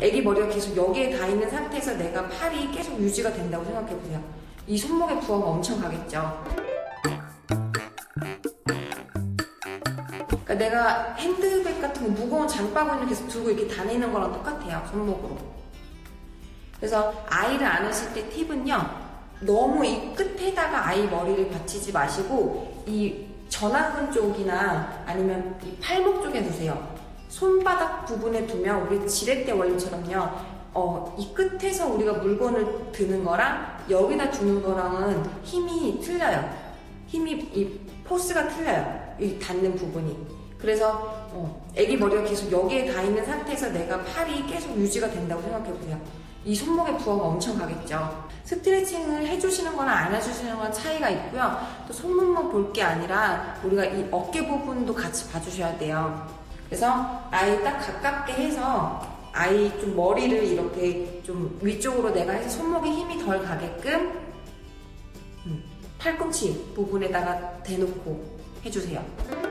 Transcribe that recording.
애기 머리가 계속 여기에 닿아 있는 상태에서 내가 팔이 계속 유지가 된다고 생각해 보세요. 이 손목에 부하가 엄청 가겠죠. 그러니까 내가 핸드백 같은 거 무거운 장바구니를 계속 들고 이렇게 다니는 거랑 똑같아요. 손목으로. 그래서 아이를 안으실 때 팁은요. 너무 이 끝에다가 아이 머리를 받치지 마시고 이 전완근 쪽이나 아니면 이 팔목 쪽에 두세요. 손바닥 부분에 두면 우리 지렛대 원리처럼요. 어, 이 끝에서 우리가 물건을 드는 거랑 여기다 두는 거랑은 힘이 틀려요. 힘이 이 포스가 틀려요. 이 닿는 부분이. 그래서 어, 애기 머리가 계속 여기에 닿아 있는 상태에서 내가 팔이 계속 유지가 된다고 생각해 보세요. 이 손목에 부하가 엄청 가겠죠. 스트레칭을 해주시는 거랑 안 해주시는 거랑 차이가 있고요. 또 손목만 볼 게 아니라 우리가 이 어깨 부분도 같이 봐주셔야 돼요. 그래서 아이 딱 가깝게 해서 아이 좀 머리를 이렇게 좀 위쪽으로 내가 해서 손목에 힘이 덜 가게끔 음, 팔꿈치 부분에다가 대놓고 해주세요.